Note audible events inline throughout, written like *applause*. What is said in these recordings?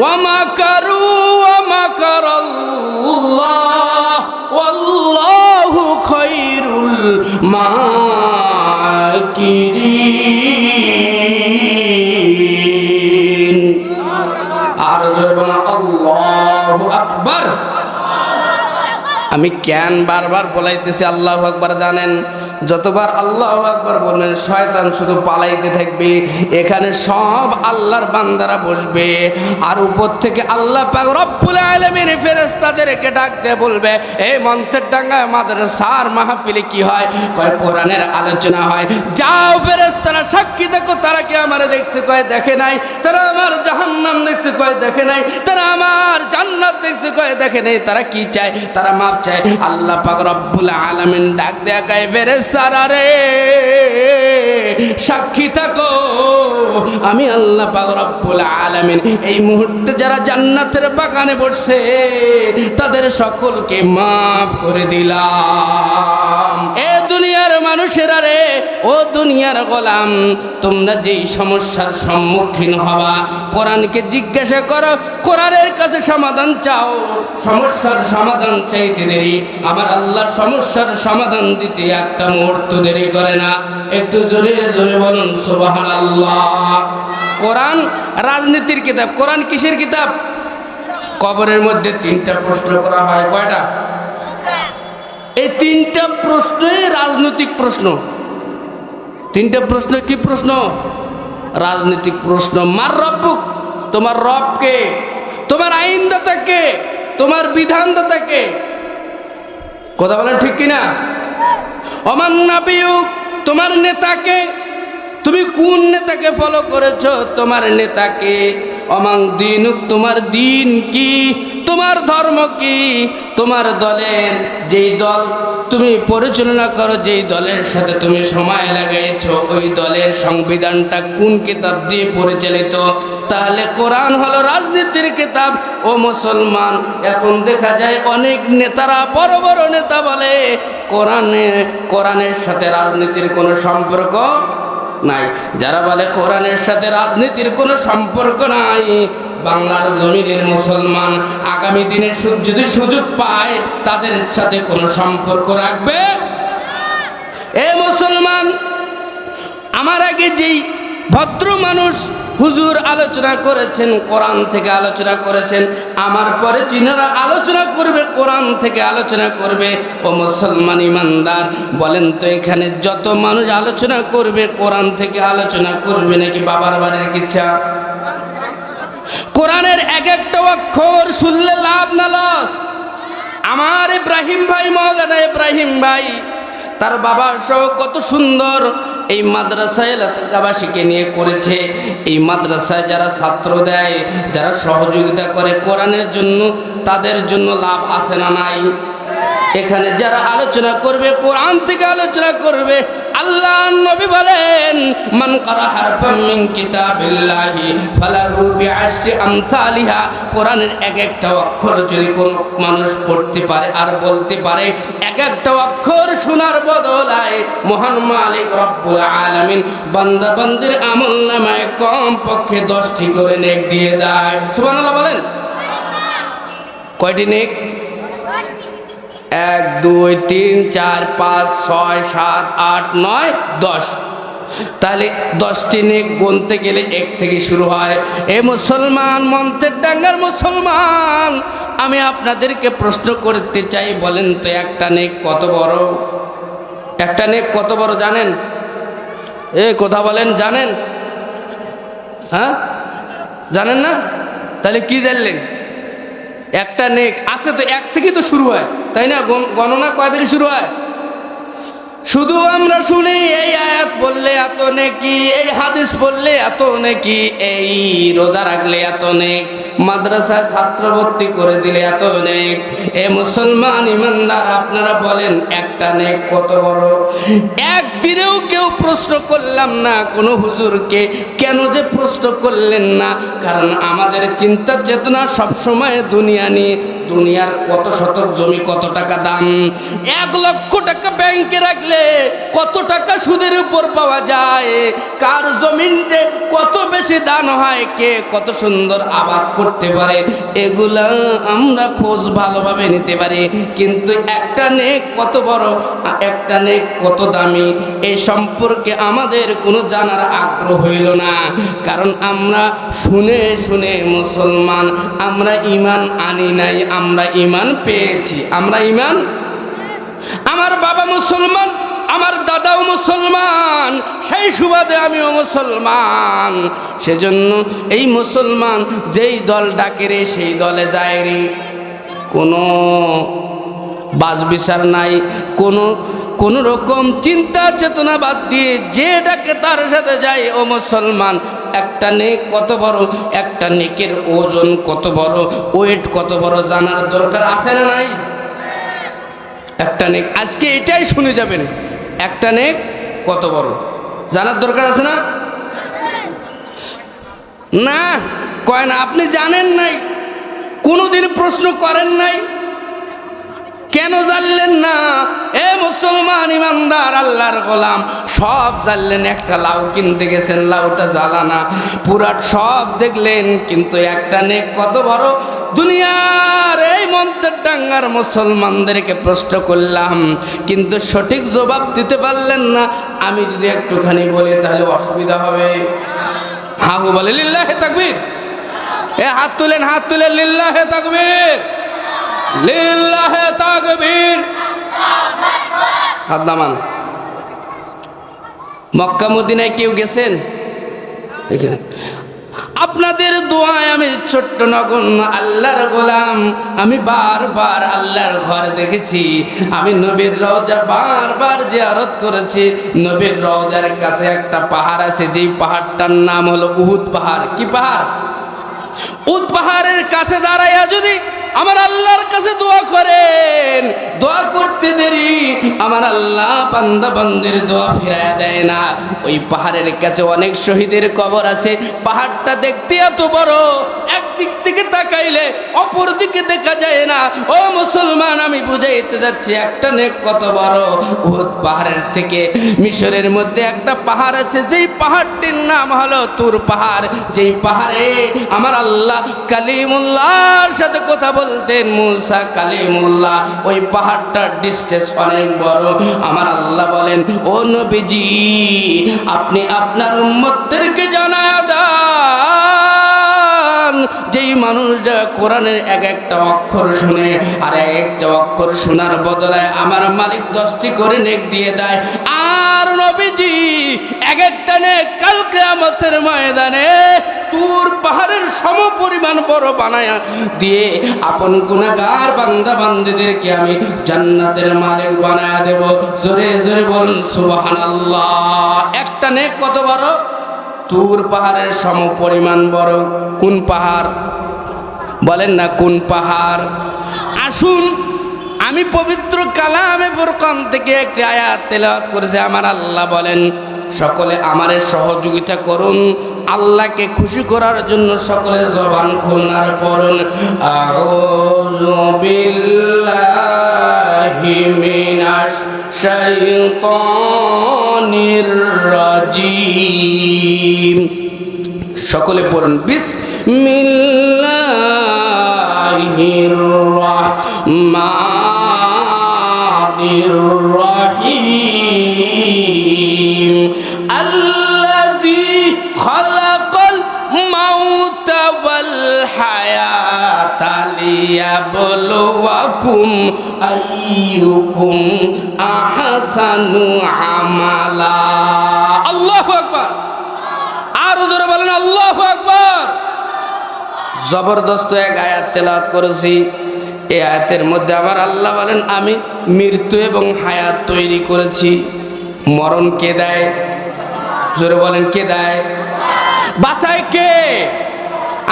ওয়ামাকারু ওয়ামাকারাল্লাহ ওয়াল্লাহু খায়রুল মাকিরিন আর জোরে বলেন আল্লাহু আমি কেন বারবার বলাইতেছি, আল্লাহ আকবার জানেন। যতবার আল্লাহ আকবার বলবেন, শয়তান শুধু পালাইতে থাকবে, এখানে সব আল্লাহর বান্দারা বসবে। আর উপর থেকে আল্লাহ পাক রব্বুল আলামিন ফেরেশতাদেরকে ডাক দিয়ে বলবে এই মন্ত্রের ডাঙ্গায় মাদ্রাসার মাহফিলে কি হয়? কয়, কোরআনের আলোচনা হয়। যাও ফেরেশতারা, সাক্ষী দেখো, তারা কি আমারে দেখছে? কয়, দেখে নাই। তারা আমার জাহান্নাম দেখছে? কয়, দেখে নাই। তারা আমার জান্নাত দেখছে? কয়, দেখে নাই। তারা কি চায়? তারা মাফ চায়। আল্লাহ পাক রব্বুল আলামিন ডাক দেয়া গায় ফেরেশতারা রে, সাক্ষী থাকো। আমি আল্লাহ রব্বুল আলামিন এই মুহূর্তে যারা জান্নাতের বাগানে বসছে তাদের সকলকে মাফ করে দিলাম। এ দুনিয়ার মানুষেরা রে, ও দুনিয়ার গোলাম, তোমরা যেই সমস্যার সম্মুখীন হওয়া কোরআনকে জিজ্ঞাসা করো, কোরআনের কাছে সমাধান চাও, সমস্যার সমাধান চাইতে দেরি। আমার আল্লাহ সমস্যার সমাধান দিতে একটা মুহূর্ত দেরি করে না। একটু জোরে জোরে বলুন সুবাহান আল্লাহ কোরআন রাজনীতির কিতাব, কোরআন কিসের কিতাব? কবরের মধ্যে তিনটা প্রশ্ন করা হয়, কয়টা? এই তিনটা প্রশ্নই রাজনৈতিক প্রশ্ন। তিনটা প্রশ্ন কি প্রশ্ন? রাজনৈতিক প্রশ্ন। মার রব্বুক তোমার রবকে তোমার আইনদাতাকে তোমার বিধানদাতাকে কথা বলেন ঠিক কিনা? অমান নাবিয়ুক তোমার নেতাকে তুমি কোন নেতাকে ফলো করেছ? তোমার নেতাকে অমাং দিনুক তোমার দিন কি? তোমার ধর্ম কি? তোমার দলের যেই দল তুমি পরিচালনা করো, যেই দলের সাথে তুমি সময় লাগাইছো, ওই দলের সংবিধানটা কোন কিতাব দিয়ে পরিচালিত? তাহলে কোরআন হলো রাজনীতির কিতাব। ও মুসলমান, এখন দেখা যায় অনেক নেতারা বড় বড় নেতা বলে, কোরআনে, কোরআনের সাথে রাজনীতির কোনো সম্পর্ক নাই। যারা বলে কোরআনের সাথে রাজনীতির কোনো সম্পর্ক নাই বাংলার জমিনের মুসলমান আগামী দিনে যদি সুযোগ পায়, তাদের সাথে কোনো সম্পর্ক রাখবে? এ মুসলমান, আমার আগে যেই ভদ্র মানুষ হুজুর আলোচনা করেছেন, কোরআন থেকে আলোচনা করেছেন, আমার পরে চিনারা আলোচনা করবে, কোরআন থেকে আলোচনা করবে, ও মুসলমান ইমানদার, বলেন তো এখানে যত মানুষ আলোচনা করবে, কোরআন থেকে আলোচনা করবে, নাকি বাবার বাড়ির কিচ্ছা? কোরআনের এক একটা অক্ষর শুনলে লাভ না লস। আমার ইব্রাহিম ভাই, মৌলানা ইব্রাহিম ভাই, তার বাবা সহ কত সুন্দর এই মাদ্রাসায় এলাকাবাসীকে নিয়ে করেছে। এই মাদ্রাসায় যারা ছাত্র দেয়, যারা সহযোগিতা করে কোরআনের জন্য, তাদের জন্য লাভ আসে না নাই? এখানে যারা আলোচনা করবে, কোরআন থেকে আলোচনা করবে আল্লাহ নবী বলেন, মান কারা হারফাম মিন কিতাবিল্লাহি ফালাহু বিআশরি আমসালিহা? কোরআনের এক একটা অক্ষর যদি কোন মানুষ পড়তে পারে আর বলতে পারে, এক একটা অক্ষর শোনার বদলায় মহান মালিক রব্বুল আলামিন বান্দা বান্দির আমল নামায় কম পক্ষে দশটি করে নেক দিয়ে দেয়। সুবহানাল্লাহ বলেন। কয়টি নেক? এক, দুই, তিন, চার, পাঁচ, ছয়, সাত, আট, নয়, দশ। তাহলে দশটি নেক গুনতে গেলে এক থেকে শুরু হয়। এ মুসলমান মন্ত্রের ডাঙ্গার মুসলমান, আমি আপনাদেরকে প্রশ্ন করতে চাই, বলেন তো একটা নেক কত বড়? একটা নেক কত বড় জানেন? এ কথা বলেন, জানেন? হ্যাঁ? জানেন না? তাহলে কি জানলেন? একটা নেক, আছে তো এক থেকে তো শুরু হয়। তাই না? গণ- গণনা কয় থেকে শুরু হয়? শুধু আমরা শুনি এই আয়াত বললে এত নেকি, এই হাদিস বললে এত নেকি, এই রোজা রাখলে এত নেক, মাদ্রাসায় ছাত্র ভর্তি করে দিলে এত নেক। এ মুসলমান ইমানদার, আপনারা বলেন একটা নেক কত বড়? একদিনেও কেউ প্রশ্ন করলাম না, কোনো হুজুরকে কেন যে প্রশ্ন করলেন না? কারণ আমাদের চিন্তা চেতনা সবসময় দুনিয়া নিয়ে, দুনিয়ার কত শতক জমি, কত টাকা দাম? এক লক্ষ টাকা ব্যাংকে রাখলে কত টাকা সুদের উপর পাওয়া যায়? কার জমিনতে কত বেশি দান হয়? কে কত সুন্দর আবাদ করতে পারে? এগুলা আমরা খোঁজ ভালোভাবে নিতে পারি। কিন্তু একটা নেক কত বড়, একটা নেক কত দামি এই সম্পর্কে আমাদের কোনো জানার আগ্রহ হইল না। কারণ আমরা শুনে শুনে মুসলমান, আমরা ইমান আনি নাই, আমরা ইমান পেয়েছি। আমরা ইমান আমার বাবা মুসলমান আমার দাদাও মুসলমান, সেই সুবাদে আমিও মুসলমান। সেজন্য এই মুসলমান যেই দল ডাকে রে, সেই দলে যায় রে। কোনো বাজ বিচার নাই, কোনো কোনো রকম চিন্তা চেতনা বাদ দিয়ে যে ডাকে তার সাথে যায়, ও মুসলমান। একটা নেক কত বড়, একটা নেকের ওজন কত বড়, ওয়েট কত বড় জানার দরকার আছে না নাই? একটা নেক, আজকে এটাই শুনে যাবেন। একটা নেক, কত বড়? জানার দরকার আছে না? না, কয় না, আপনি জানেন নাই, কোনোদিন প্রশ্ন করেন নাই কেন জানলেন না? এ মুসলমান ইমানদার, আল্লাহর গোলাম। সব জানলেন, একটা লাউ কিনতে গেছেন, লাউটা জ্বালানা। পুরাট সব দেখলেন, কিন্তু একটা নেক কত বড়। দুনিয়ার এই মন্ত্রের ডাঙ্গার মুসলমানদেরকে প্রশ্ন করলাম, কিন্তু সঠিক জবাব দিতে পারলেন না। আমি যদি একটুখানি বলি, তাহলে অসুবিধা হবে। হাহু বলে, লিল্লাহে তাকবীর। এ হাত তুলেন হাত তুলেন, লিল্লাহে তাকবীর। লিল্লাহে তাকবীর। হাত মক্কা মদিনায় কেউ গেছেন? আপনাদের দোয়ায় আমি ছোট্ট নগণ্য আল্লাহর গোলাম। আমি বারবার আল্লাহর ঘর দেখেছি। আমি নবীর রওজা বারবার জিয়ারত করেছি। নবীর রওজার কাছে একটা পাহাড় আছে। যেই পাহাড়টার নাম হলো উহুদ পাহাড়। কি পাহাড়? উদ পাহাড়ের কাছে দাঁড়াইয়া যদি আমার আল্লাহর কাছে দোয়া করেন। দোয়া করতে দেরি, আমার আল্লাহ বান্দা বান্দের দোয়া ফিরায় দেয় না। ওই পাহাড়ের কাছে অনেক শহীদের কবর আছে। পাহাড়টা দেখতে এত বড়, একদিক থেকে তাকাইলে অপর দিকে দেখা যায় না। ও মুসলমান, আমি বুঝাইতে যাচ্ছি, একটা নেক কত বড়। উহুদ পাহাড়ের থেকে মিশরের মধ্যে একটা পাহাড় আছে, যেই পাহাড়টির নাম হলো তুর পাহাড়। যেই পাহাড়ে আমার আল্লাহ কালিমুল্লাহর সাথে কথা বলতেন মুসা কালিমুল্লাহ। ওই পাহাড়টার ডিস্টেন্স অনেক বড়। আমার আল্লাহ বলেন, ও নবীজি, আপনি আপনার উম্মতদেরকে জানা দান। যেই মানুষরা কোরআনের এক একটা অক্ষর শুনে, আর এক একটা অক্ষর শোনার বদলে আমার মালিক দশটি করে নেক দিয়ে দেয়। আর নবীজি, এক একটা নেক কালকে আমাদের ময়দানে তুর পাহাড়ের সম পরিমাণ বড় বানায়া দিয়ে আপন গুণাগার বান্দা বান্দিদেরকে আমি জান্নাতের মালিক বানায়া দেব। জোরে জোরে বলুন, সুবহানাল্লাহ। একটা নেক কত বড়? তুর পাহাড়ের সম পরিমাণ বড়। কোন পাহাড়? বলেন না কোন পাহাড়? আসুন, আমি পবিত্র কালামে ফুরকান থেকে একটি আয়াত তেলাওয়াত করেছে। আমার আল্লাহ বলেন সকলে আমারে সহযোগিতা করুন, আল্লাহকে খুশি করার জন্য সকলে জবান খুলনার পড়ুন। মিনাশ শাইতানির রাজিম। সকলে পড়ুন, বিসমিল্লাহির রহমানির লিয়াবলুয়াকুম আইয়ুকুম আহসানু আমালা। আল্লাহু আকবার। আর জোরে বলেন আল্লাহু আকবার। জবরদস্ত এক আয়াত তেলাওয়াত করেছি। এই আয়াতের মধ্যে আমার আল্লাহ বলেন, আমি মৃত্যু এবং হায়াত তৈরি করেছি। মরণ কে দেয়? জোরে বলেন, কে দেয়? বাঁচায় কে?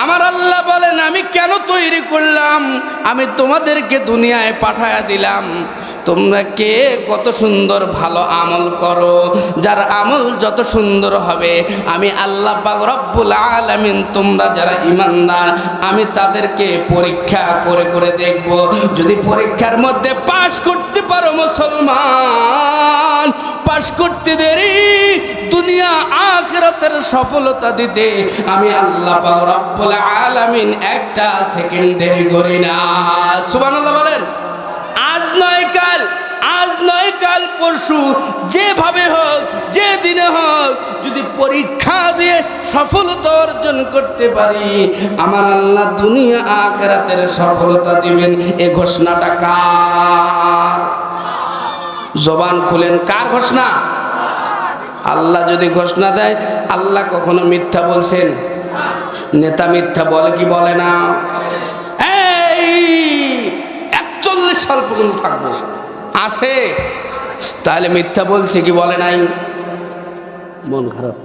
আমার আল্লাহ বলেন, আমি কেন তৈরি করলাম? আমি তোমাদেরকে দুনিয়ায় পাঠায়া দিলাম। তোমরা কে? কত সুন্দর, ভালো আমল করো। যার আমল যত সুন্দর হবে, আমি আল্লাহ রব্বুল আলামিন তোমরা যারা ইমানদার আমি তাদেরকে পরীক্ষা করে করে দেখব। যদি পরীক্ষার মধ্যে পাশ করতে পারো মুসলমান পাশ করতে দেরি, দুনিয়া আখেরাতের সফলতা দিতে। আমি আল্লাহ রব্বুল আলামিন একটা সেকেন্ড দেরি করি না। সুবহানাল্লাহ বলেন, আজ নয় কাল, আজ নয় কাল পরশু, যেভাবে হোক, যে দিনে হোক, যদি পরীক্ষা দিয়ে সফলতা অর্জন করতে পারি, আমার আল্লাহ দুনিয়া আখেরাতের সফলতা দিবেন। এ ঘোষণাটা কার? জবান খুলেন কার ঘোষণা? আল্লাহ যদি ঘোষণা দেয় আল্লাহ কখনো মিথ্যা বলছেন। নেতা মিথ্যা বলে কি বলে না? এই একচল্লিশ সাল পর্যন্ত থাকব। আছে তাহলে মিথ্যা বলছে কি বলে নাই? মন খারাপ।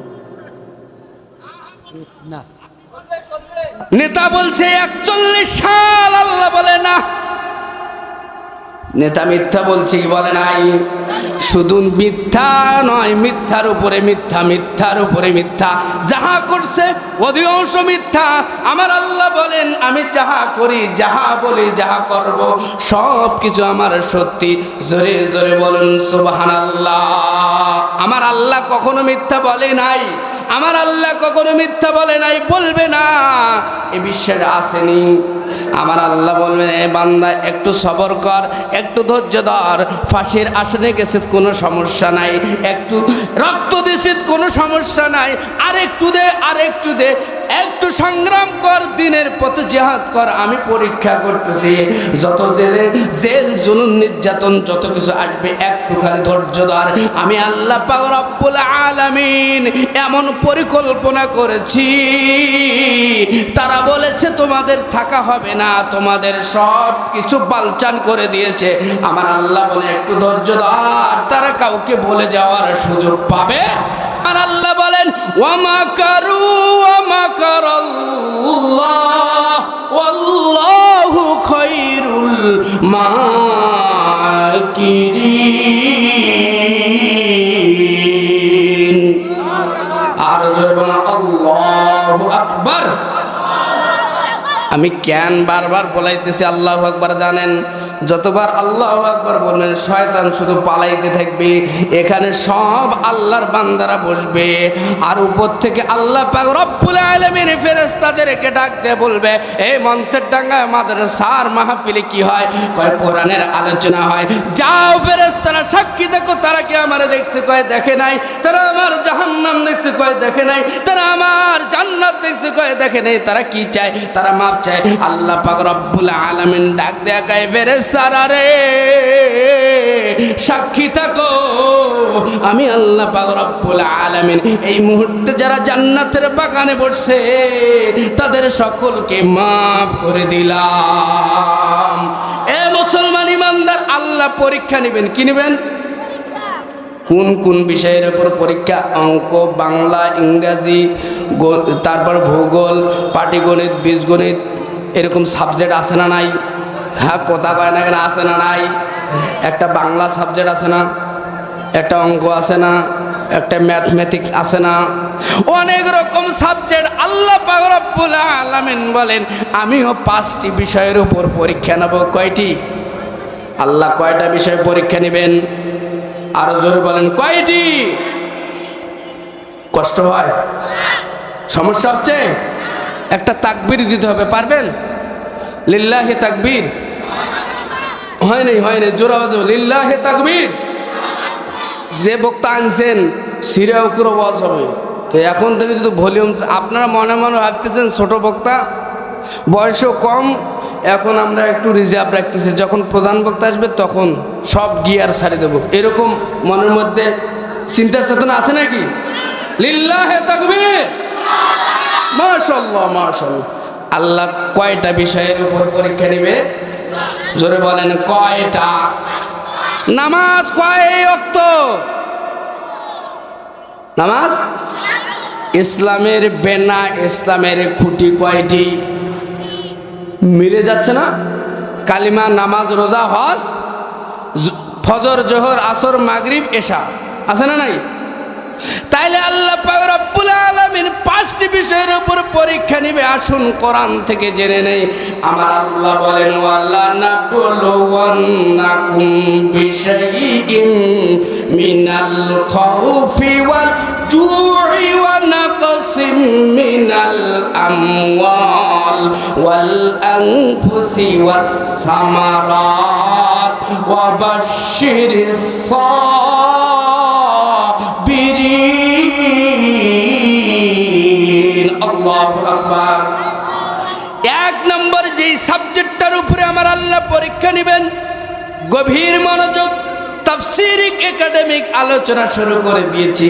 নেতা বলছে একচল্লিশ সাল আল্লাহ বলে না। নেতা মিথ্যা বলছে বলে নাই? শুধু মিথ্যা নয়, মিথ্যার উপরে মিথ্যা, মিথ্যার উপরে মিথ্যা। যাহা করছে, অধিকাংশ মিথ্যা। আমার আল্লাহ বলেন, আমি যাহা করি, যাহা বলি, যাহা করব সব কিছু আমার সত্যি। জোরে জোরে বলুন সুবাহান আল্লাহ আমার আল্লাহ কখনো মিথ্যা বলে নাই। আমার আল্লাহ কখনো মিথ্যা বলে নাই, বলবে না। এ বিশ্বাস আসেনি। আমার আল্লাহ বলবেন, এ বান্দা, একটু সবর কর, একটু ধৈর্য ধর। ফাঁসির আসনে গেছে, কোনো সমস্যা নাই। একটু রক্ত দিছে, কোনো সমস্যা নাই। আর একটু দে আর একটু দে একটু সংগ্রাম কর, দিনের পথে জেহাদ কর, আমি পরীক্ষা করতেছি। যত জেলে, জেল, জুলুম, নির্যাতন, যত কিছু আসবে, একটু খালি ধৈর্য ধর। আমি আল্লাহ পাক রব্বুল আলামিন এমন পরিকল্পনা করেছি। তারা বলেছে, তোমাদের থাকা হবে না, তোমাদের সব কিছু বালচান করে দিয়েছে। আমার আল্লাহ বলে, একটু ধৈর্য ধর। তারা কাউকে বলে যাওয়ার সুযোগ পাবে? আমার আল্লাহ বলেন ওয়ামা কারু ওয়ামা কারাল্লাহ খৈরুল মা মাকিরিন। আমি কেন বারবার বলাইতেছি, আল্লাহ আকবার জানেন। যতবার আল্লাহ আকবার বলবেন, শয়তান শুধু পালাইতে থাকবে, এখানে সব আল্লাহর বান্দারা বসবে। আর উপর থেকে আল্লাহ পাক রব্বুল আলামিন ফেরেশতাদেরকে ডাক দিয়ে বলবে এই মন্ত্রের ডাঙ্গা আমাদের সার মাহফিলে কি হয়? কয়, কোরআনের আলোচনা হয়। যাও ফেরেশতারা, সাক্ষী দেখো, তারা কি আমারে দেখছে? কয়, দেখে নাই। তারা আমার জাহান্নাম দেখছে? কয়, দেখে নাই। তারা আমার জান্নাত দেখছে? কয়, দেখে নাই। তারা কি চায়? তারা মাফ চায় আল্লাহ পাক রব্বুল আলামিন ডাক দেয়া গায়, ফেরেশতারা রে, সাক্ষী থাকো। আমি আল্লাহ পাক রব্বুল আলামিন এই মুহূর্তে যারা জান্নাতের বাগানে বসছে তাদের সকলকে মাফ করে দিলাম। এ মুসলমান ইমানদার, আল্লাহ পরীক্ষা নেবেন, কি নেবেন? কোন কোন বিষয়ের উপর পরীক্ষা? অঙ্ক, বাংলা, ইংরাজি তারপর ভূগোল, পাটিগণিত, বীজগণিত, এরকম সাবজেক্ট আছে না নাই? হ্যাঁ কথা কয় না কেন, আছে না নাই? একটা বাংলা সাবজেক্ট আছে না, একটা অঙ্ক আছে না, একটা ম্যাথমেটিক্স আছে না। অনেক রকম সাবজেক্ট আল্লাহ পাক রব্বুল আলামিন বলেন, আমিও পাঁচটি বিষয়ের উপর পরীক্ষা নেব। কয়টি? আল্লাহ কয়টা বিষয়ে পরীক্ষা নেবেন? আরও জোরে বলেন কয়টি? কষ্ট হয়? সমস্যা হচ্ছে একটা তাকবির দিতে হবে পারবেন? লিল্লাহে তাকবীর। হয় নাই হয় নাই জোর হবে, লিল্লাহে তাকবীর। যে বক্তা আনছেন সিরিয়া উকুর হবে। তো এখন থেকে যদি ভলিউম আপনারা মনে মনে ভাবতেছেন ছোট বক্তা বয়সও কম, এখন আমরা একটু রিজার্ভ রাখতেছি। যখন প্রধান বক্তা আসবে, তখন সব গিয়ার সারি দেবো। এরকম মনের মধ্যে চিন্তা চেতনা আছে নাকি? আল্লাহ কয়টা বিষয়ের উপর পরীক্ষা নেবে? জোরে বলেন, কয়টা? নামাজ কয় নামাজ? ইসলামের বেনা, ইসলামের খুঁটি কয়টি? মিলে যাচ্ছে না। কালিমা, নামাজ, রোজা, হজ ফজর, জোহর, আসর, মাগরিব, এশা। আছে না নাই? তাইলে আল্লাহ আলামিন পাঁচটি বিষয়ের উপর পরীক্ষা নিবে। আসুন কোরআন থেকে জেনে নেই। আমার আল্লাহ বলেন ওয়াল্লা নাবলুওয়ান্নাকুম বিশাইইন মিনাল খাউফি ওয়াল আমওয়াল ওয়াল আনফুসি ওয়াস সামারাত ওয়া বাশশিরিস সাবিরিন আল্লাহু আকবার এক নম্বর যেই সাবজেক্টটার উপরে আমার আল্লাহ পরীক্ষা নেবেন, গভীর মনোযোগ তাফসিরিক একাডেমিক আলোচনা শুরু করে দিয়েছি।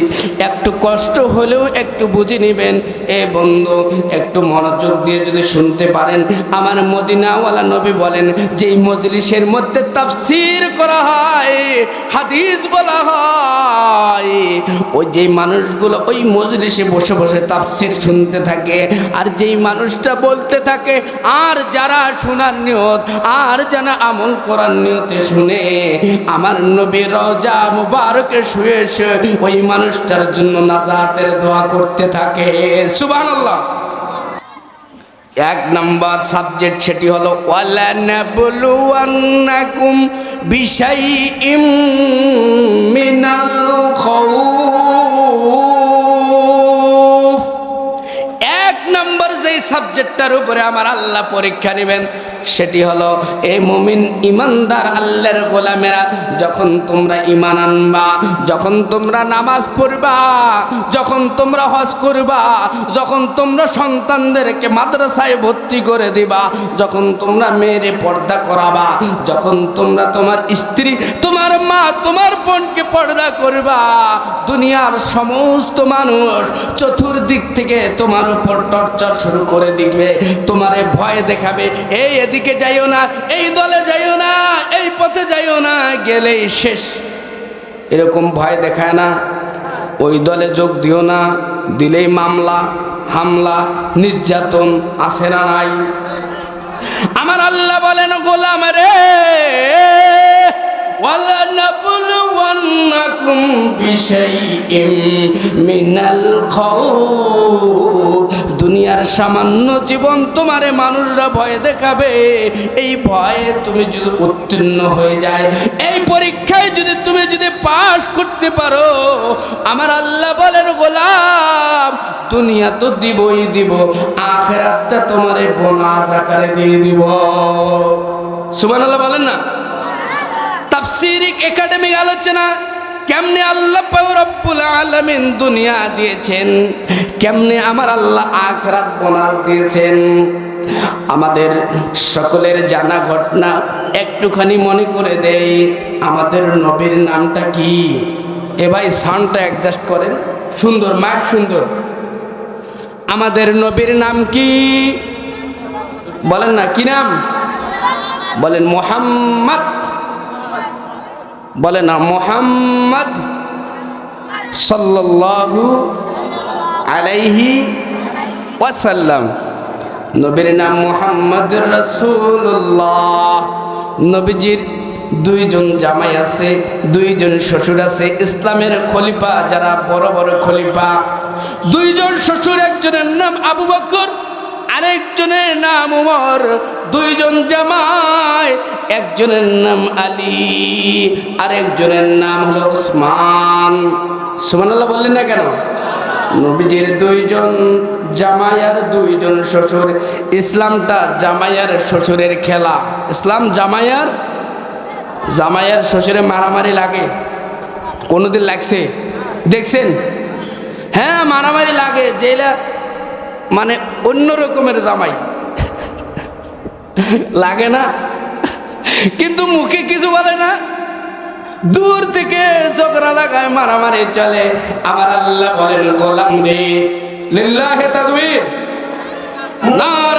একটু কষ্ট হলেও একটু বুঝে নেবেন, এ বন্ধু, একটু মনোযোগ দিয়ে যদি শুনতে পারেন, আমার মদিনাওয়ালা নবী বলেন, যেই মজলিসের মধ্যে তাফসির করা হয়, হাদিস বলা হয়, ওই যেই মানুষগুলো ওই মজলিসে বসে বসে তাফসির শুনতে থাকে, আর যেই মানুষটা বলতে থাকে, আর যারা শোনার নিয়ত, আর যারা আমল করার নিয়তে শুনে, আমার নবী রজা মুবারকে শুয়ে শুয়ে ওই মানুষটার জন্য নাজাতের দোয়া করতে থাকে। সুবহানাল্লাহ। এক নম্বর সাবজেক্ট সেটি হলো ওয়ালা নাবলুওয়ান্নাকুম বিশাইইম মিনাল খাউফ সাবজেক্টটার উপরে আমার আল্লাহ পরীক্ষা নেবেন। সেটি হলো এই মুমিন ইমানদার আল্লাহর গোলামেরা, যখন তোমরা ইমান আনবা, যখন তোমরা নামাজ পড়বা, যখন তোমরা হজ করবা, যখন তোমরা সন্তানদেরকে মাদ্রাসায় ভর্তি করে দিবা, যখন তোমরা মেয়েরে পর্দা করাবা, যখন তোমরা তোমার স্ত্রী, তোমার মা, তোমার বোনকে পর্দা করবা, দুনিয়ার সমস্ত মানুষ চতুর্দিক থেকে তোমার উপর টর্চার শুরু করে দিবে তোমারে ভয় দেখাবে এই এদিকে যাইও না এই দলে যাইও না এই পথে যাইও না গেলেই শেষ এরকম ভয় দেখায় না ওই দলে যোগ দিও না দিলেই মামলা হামলা নির্যাতন আসে না নাই আমার আল্লাহ বলেন গোলাম রে ولنبلونكم بشيء من الخوف দুনিয়ার সামান্য জীবন তোমারে মানুষরা ভয় দেখাবে। এই ভয়ে তুমি যদি উত্তীর্ণ হয়ে যায়, এই পরীক্ষায় যদি তুমি যদি পাশ করতে পারো, আমার আল্লাহ বলেন, গোলাম, দুনিয়া তো দিবই দিব, আখেরাতটা তোমারে বোনাস আকারে দিয়ে দিব। সুবহানাল্লাহ বলেন না? তাফসিরিক একাডেমিক আলোচনা, কেমনে আল্লাহ রব্বুল আলামিন দুনিয়া দিয়েছেন? কেমনে আমার আল্লাহ আখরাত বোনাস দিয়েছেন? আমাদের সকলের জানা ঘটনা একটুখানি মনে করে দেই। আমাদের নবীর নামটা কি? এ ভাই সাউন্ডটা অ্যাডজাস্ট করেন। সুন্দর মাইক সুন্দর। আমাদের নবীর নাম কি? বলেন না, কি নাম? বলেন, মোহাম্মদ। বলে না, মোহাম্মদ সাল্লাল্লাহু আলাইহি ওয়াসাল্লাম। নবীর নাম মোহাম্মদ রসুল্লাহ নবীজির দুইজন জামাই আছে, দুইজন শ্বশুর আছে, ইসলামের খলিফা যারা বড় বড় খলিফা। দুইজন শ্বশুর, একজনের নাম আবু বকর, আরেকজনের নাম উমর। দুইজন জামাই, একজনের নাম আলী, আরেকজনের নাম হলো ওসমান সুমানাল্লাহ বললেন না কেন? নবীজির দুইজন জামাই আর দুইজন শ্বশুর, ইসলামটা জামাইয়ার শ্বশুরের খেলা। ইসলাম জামাইয়ার জামাইয়ার শ্বশুরে মারামারি লাগে। কোনোদিন লাগছে? দেখছেন? হ্যাঁ মারামারি লাগে। যেটা মানে অন্য রকমের জামাই। *laughs* লাগে না? কিন্তু মুখে কিছু বলে না? দূর থেকে ঝগড়া লাগায় মারামারি চলে। আমার আল্লাহ বলেন গোলাম রে লিল্লাহে তাকবীর নার